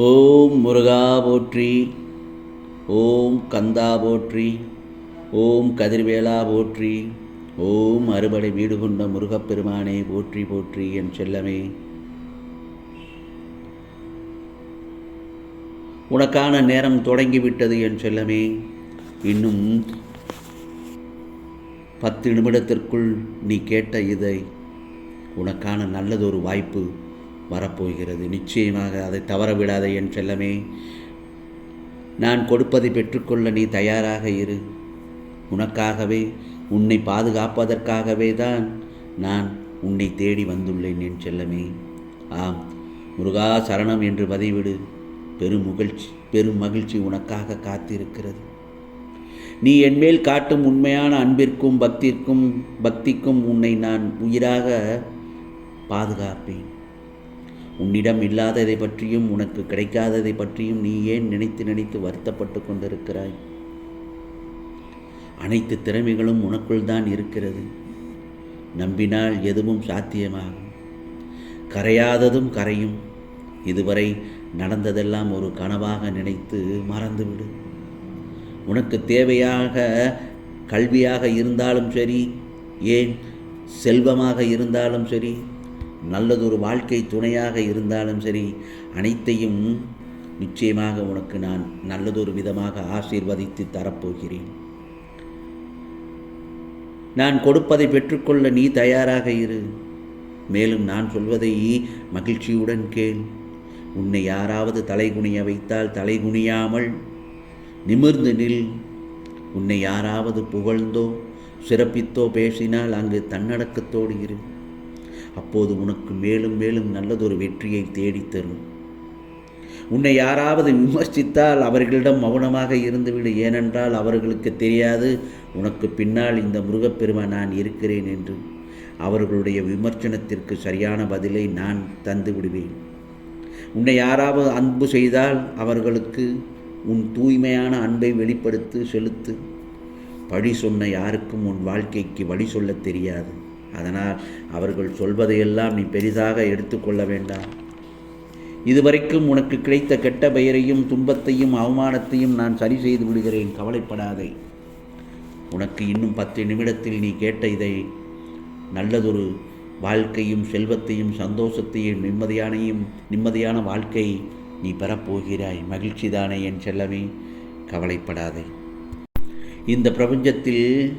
ஓம் முருகா போற்றி ஓம் கந்தா போற்றி ஓம் கதிர்வேலா போற்றி ஓம் அறுபடை வீடு கொண்ட முருகப்பெருமானே போற்றி போற்றி என் செல்லமே. உனக்கான நேரம் தொடங்கிவிட்டது என் செல்லமே. இன்னும் பத்து நிமிடத்திற்குள் நீ கேட்ட இதை உனக்கான நல்லதொரு வாய்ப்பு வரப்போகிறது. நிச்சயமாக அதை தவற விடாதே என் செல்லமே. நான் கொடுப்பதை பெற்றுக்கொள்ள நீ தயாராக இரு. உனக்காகவே உன்னை பாதுகாப்பதற்காகவே தான் நான் உன்னை தேடி வந்துள்ளேன் என் செல்லமே. ஆம் முருகா சரணம் என்று பதிவிடு பெரும் மகிழ்ச்சி பெரும் மகிழ்ச்சி உனக்காக காத்திருக்கிறது. நீ என்மேல் காட்டும் உண்மையான அன்பிற்கும் பக்திற்கும் பக்திக்கும் உன்னை நான் உயிராக பாதுகாப்பேன். உன்னிடம் இல்லாததை பற்றியும் உனக்கு கிடைக்காததை பற்றியும் நீ ஏன் நினைத்து நினைத்து வருத்தப்பட்டு கொண்டிருக்கிறாய்? அனைத்து திறமைகளும் உனக்குள் தான் இருக்கிறது. நம்பினால் எதுவும் சாத்தியமாகும். கரையாததும் கரையும். இதுவரை நடந்ததெல்லாம் ஒரு கனவாக நினைத்து மறந்துவிடு. உனக்கு தேவையாக கல்வியாக இருந்தாலும் சரி ஏன் செல்வமாக இருந்தாலும் சரி நல்லதொரு வாழ்க்கை துணையாக இருந்தாலும் சரி அனைத்தையும் நிச்சயமாக உனக்கு நான் நல்லதொரு விதமாக ஆசீர்வதித்து தரப்போகிறேன். நான் கொடுப்பதை பெற்றுக்கொள்ள நீ தயாராக இரு. மேலும் நான் சொல்வதை மகிழ்ச்சியுடன் கேள். உன்னை யாராவது தலைகுனிய வைத்தால் தலைகுனியாமல் நிமிர்ந்து நில். உன்னை யாராவது புகழ்ந்தோ சிறப்பித்தோ பேசினால் அங்கு தன்னடக்கத்தோடு இரு. அப்போது உனக்கு மேலும் மேலும் நல்லதொரு வெற்றியை தேடித்தரும் உன்னை யாராவது விமர்சித்தால் அவர்களிடம் மௌனமாக இருந்துவிடு. ஏனென்றால் அவர்களுக்கு தெரியாது உனக்கு பின்னால் இந்த முருகப்பெருமான் நான் இருக்கிறேன் என்று. அவர்களுடைய விமர்சனத்திற்கு சரியான பதிலை நான் தந்து விடுவேன். உன்னை யாராவது அன்பு செய்தால் அவர்களுக்கு உன் தூய்மையான அன்பை வெளிப்படுத்து செலுத்து. பழி சொன்ன யாருக்கும் உன் வாழ்க்கைக்கு வழி சொல்லத் தெரியாது. அதனால் அவர்கள் சொல்வதையெல்லாம் நீ பெரிதாக எடுத்துக்கொள்ள வேண்டாம். இதுவரைக்கும் உனக்கு கிடைத்த கெட்ட பெயரையும் துன்பத்தையும் அவமானத்தையும் நான் சரி செய்து விடுகிறேன். கவலைப்படாதே. உனக்கு இன்னும் பத்து நிமிடத்தில் நீ கேட்ட இதை நல்லதொரு வாழ்க்கையும் செல்வத்தையும் சந்தோஷத்தையும் நிம்மதியானையும் நிம்மதியான வாழ்க்கை நீ பெறப்போகிறாய். மகிழ்ச்சிதானே என் செல்லமே. கவலைப்படாதே. இந்த பிரபஞ்சத்தில்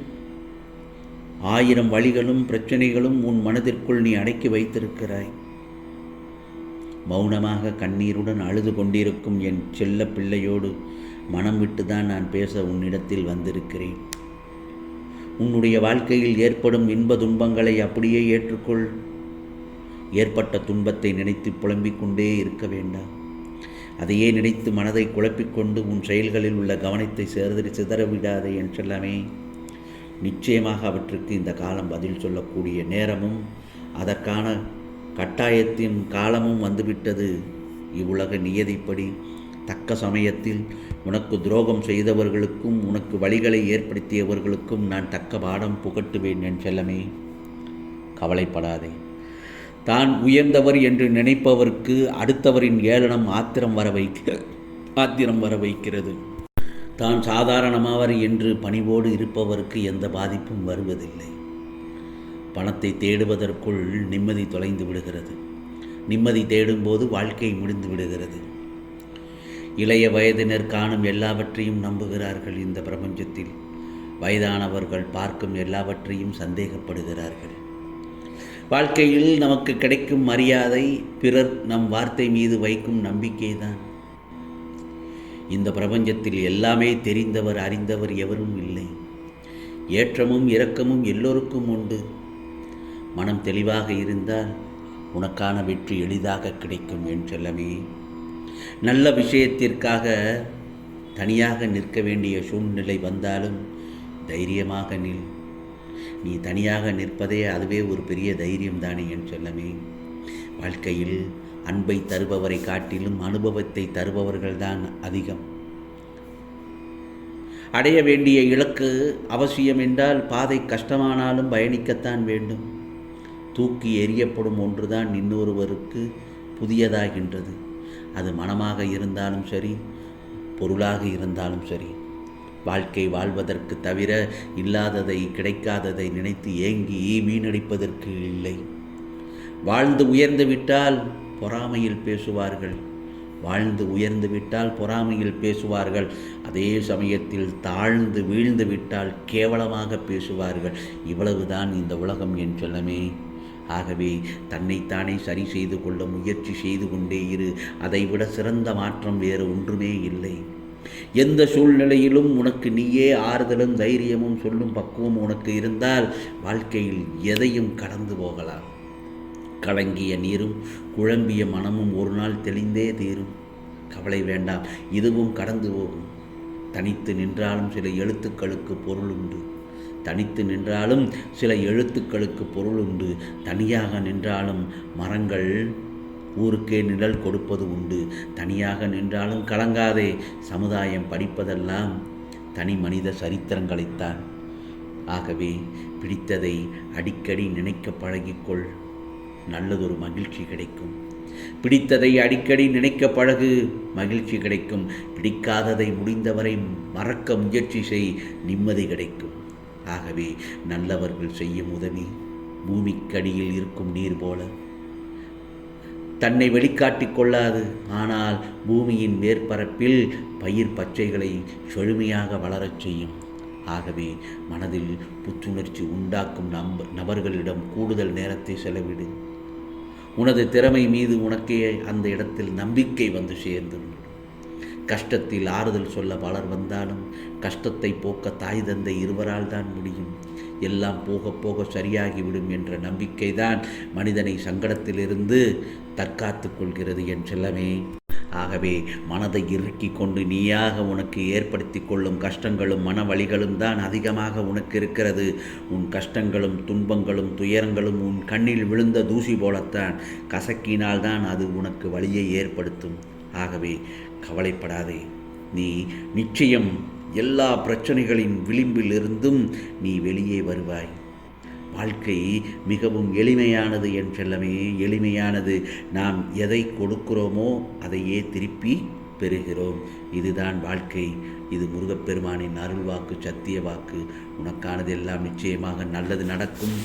ஆயிரம் வழிகளும் பிரச்சனைகளும் உன் மனதிற்குள் நீ அடக்கி வைத்திருக்கிறாய். மௌனமாக கண்ணீருடன் அழுது கொண்டிருக்கும் என் செல்ல பிள்ளையோடு மனம் விட்டு தான் நான் பேச உன்னிடத்தில் வந்திருக்கிறேன். உன்னுடைய வாழ்க்கையில் ஏற்படும் இன்ப துன்பங்களை அப்படியே ஏற்றுக்கொள். ஏற்பட்ட துன்பத்தை நினைத்து புலம்பிக் கொண்டே இருக்க வேண்டாம். அதையே நினைத்து மனதை குழப்பிக்கொண்டு உன் செயல்களில் உள்ள கவனத்தை சிதறி சிதறவிடாதே என் செல்லமே. நிச்சயமாக அவற்றுக்கு இந்த காலம் பதில் சொல்லக்கூடிய நேரமும் அதற்கான கட்டாயத்தின் காலமும் வந்துவிட்டது. இவ்வுலக நியதிப்படி தக்க சமயத்தில் உனக்கு துரோகம் செய்தவர்களுக்கும் உனக்கு வழிகளை ஏற்படுத்தியவர்களுக்கும் நான் தக்க பாடம் புகட்டுவேன் என் செல்லமே. கவலைப்படாதே. தான் உயர்ந்தவர் என்று நினைப்பவருக்கு அடுத்தவரின் ஏளனம் ஆத்திரம் வர வைக்க ஆத்திரம் வர வைக்கிறது. தான் சாதாரணமாவர் என்று பணிவோடு இருப்பவருக்கு எந்த பாதிப்பும் வருவதில்லை. பணத்தை தேடுவதற்குள் நிம்மதி தொலைந்து விடுகிறது. நிம்மதி தேடும்போது வாழ்க்கை முடிந்து விடுகிறது. இளைய வயதினர் காணும் எல்லாவற்றையும் நம்புகிறார்கள் இந்த பிரபஞ்சத்தில். வயதானவர்கள் பார்க்கும் எல்லாவற்றையும் சந்தேகப்படுகிறார்கள். வாழ்க்கையில் நமக்கு கிடைக்கும் மரியாதை பிறர் நம் வார்த்தை மீது வைக்கும் நம்பிக்கைதான். இந்த பிரபஞ்சத்தில் எல்லாமே தெரிந்தவர் அறிந்தவர் எவரும் இல்லை. ஏற்றமும் இரக்கமும் எல்லோருக்கும் உண்டு. மனம் தெளிவாக இருந்தால் உனக்கான வெற்றி எளிதாக கிடைக்கும் என் செல்லமே. நல்ல விஷயத்திற்காக தனியாக நிற்க வேண்டிய சூழ்நிலை வந்தாலும் தைரியமாக நில். நீ தனியாக நிற்பதே அதுவே ஒரு பெரிய தைரியம் தானே என் செல்லமே. வாழ்க்கையில் அன்பை தருபவரை காட்டிலும் அனுபவத்தை தருபவர்கள்தான் அதிகம். அடைய வேண்டிய இலக்கு அவசியம் என்றால் பாதை கஷ்டமானாலும் பயணிக்கத்தான் வேண்டும். தூக்கி எறியப்படும் ஒன்றுதான் இன்னொருவருக்கு புதியதாகின்றது. அது மனமாக இருந்தாலும் சரி பொருளாக இருந்தாலும் சரி. வாழ்க்கை வாழ்வதற்கு தவிர இல்லாததை கிடைக்காததை நினைத்து ஏங்கி வீணடிப்பதற்கு இல்லை. வாழ்ந்து உயர்ந்து விட்டால் பொறாமையில் பேசுவார்கள். வாழ்ந்து உயர்ந்து விட்டால் பொறாமையில் பேசுவார்கள். அதே சமயத்தில் தாழ்ந்து வீழ்ந்து விட்டால் கேவலமாக பேசுவார்கள். இவ்வளவுதான் இந்த உலகம் என் சொல்லமே ஆகவே தன்னைத்தானே சரி செய்து கொள்ள முயற்சி செய்து கொண்டே இரு. அதைவிட சிறந்த மாற்றம் வேறு ஒன்றுமே இல்லை. எந்த சூழ்நிலையிலும் உனக்கு நீயே ஆறுதலும் தைரியமும் சொல்லும் பக்குவம் உனக்கு இருந்தால் வாழ்க்கையில் எதையும் கடந்து போகலாம். கலங்கிய நீரும் குழம்பிய மனமும் ஒரு நாள் தெளிந்தே தீரும். கவலை வேண்டாம் இதுவும் கடந்து போகும். தனித்து நின்றாலும் சில எழுத்துக்களுக்கு பொருள் உண்டு. தனித்து நின்றாலும் சில எழுத்துக்களுக்கு பொருள் உண்டு. தனியாக நின்றாலும் மரங்கள் ஊருக்கே நிழல் கொடுப்பது உண்டு. தனியாக நின்றாலும் கலங்காதே சமுதாயம் படிப்பதெல்லாம் தனி மனித சரித்திரங்களைத்தான். ஆகவே பிடித்ததை அடிக்கடி நினைக்க பழகிக்கொள். நல்லதொரு மகிழ்ச்சி கிடைக்கும். பிடித்ததை அடிக்கடி நினைக்க பழகு மகிழ்ச்சி கிடைக்கும். பிடிக்காததை முடிந்தவரை மறக்க முயற்சி செய் நிம்மதி கிடைக்கும். ஆகவே நல்லவர்கள் செய்யும் உதவி பூமிக்கடியில் இருக்கும் நீர் போல. தன்னை வெளிக்காட்டிக் கொள்ளாது ஆனால் பூமியின் மேற்பரப்பில் பயிர் பச்சைகளை செழுமையாக வளரச் செய்யும். ஆகவே மனதில் புத்துணர்ச்சி உண்டாக்கும் நம்ப நபர்களிடம் கூடுதல் நேரத்தை செலவிடு. உனது திறமை மீது உனக்கே அந்த இடத்தில் நம்பிக்கை வந்து சேர்ந்து கஷ்டத்தில் ஆறுதல் சொல்ல பலர் வந்தாலும் கஷ்டத்தை போக்க தாய் தந்தை இருவரால் தான் முடியும். எல்லாம் போக போக சரியாகிவிடும் என்ற நம்பிக்கைதான் மனிதனை சங்கடத்திலிருந்து தற்காத்து கொள்கிறது என் செல்லமே. ஆகவே மனதை இறுக்கி கொண்டு நீயாக உனக்கு ஏற்படுத்தி கொள்ளும் கஷ்டங்களும் மன வழிகளும் தான் அதிகமாக உனக்கு இருக்கிறது. உன் கஷ்டங்களும் துன்பங்களும் துயரங்களும் உன் கண்ணில் விழுந்த தூசி போலத்தான் கசக்கினால் தான் அது உனக்கு வழியை ஏற்படுத்தும். ஆகவே கவலைப்படாதே. நீ நிச்சயம் எல்லா பிரச்சனைகளின் விளிம்பிலிருந்தும் நீ வெளியே வருவாய். வாழ்க்கை மிகவும் எளிமையானது என் செல்லமே எளிமையானது. நாம் எதை கொடுக்கிறோமோ அதையே திருப்பி பெறுகிறோம். இதுதான் வாழ்க்கை. இது முருகப்பெருமானின் அருள் வாக்கு சத்திய வாக்கு. உனக்கானது எல்லாம் நிச்சயமாக நல்லது நடக்கும்.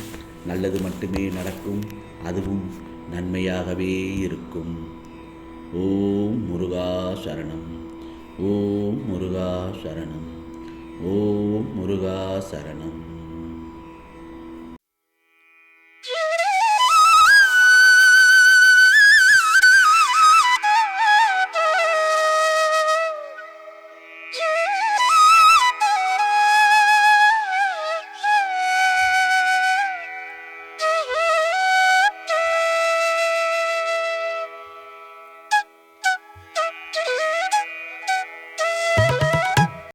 நல்லது மட்டுமே நடக்கும். அதுவும் நன்மையாகவே இருக்கும். ஓம் முருகா சரணம். ஓம் முருகா சரணம். ஓம் முருகா சரணம்.